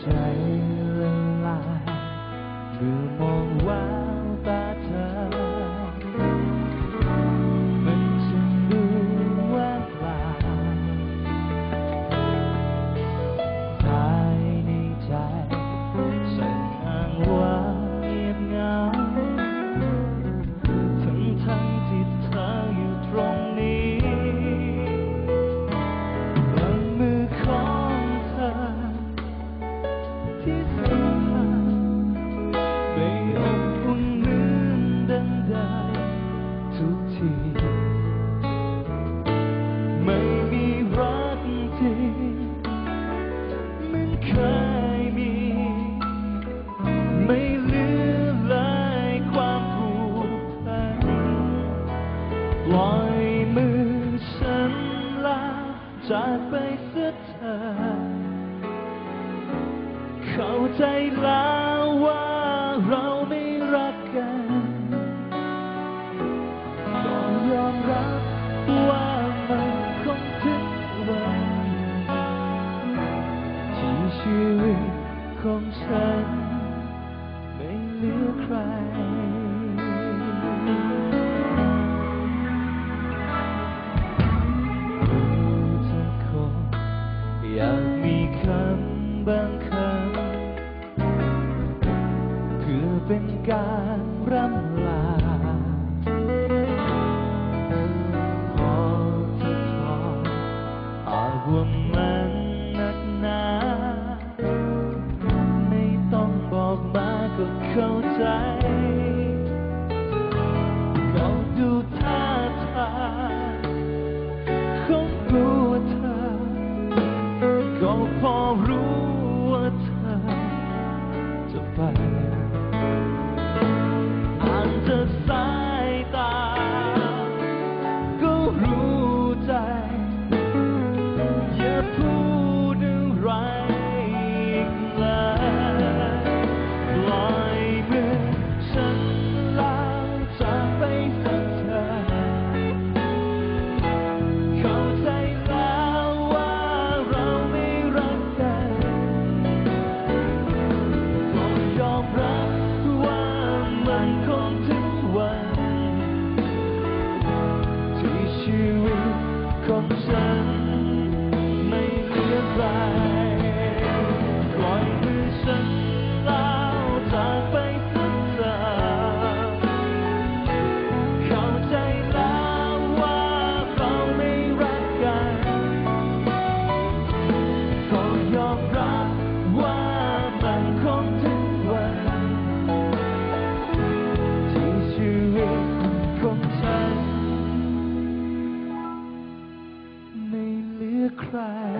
ใจละลายเมื่อมองว่า จริงเหมือนเคยมีไม่เหลือเลยความผูกพันปล่อยมือฉันลาจากไปเสียเธอ เข้าใจแล้วว่าเราไม่รักกันก็ยอมรับว่ามันคงถึงวันที่ชีวิตของฉันไม่เหลือใคร เป็นการร่ำลา พอเธอถอนอาว่ามันหนักหนา ไม่ต้องบอกมาก็เข้าใจ ชีวิตของฉันไม่เหลือใคร cry.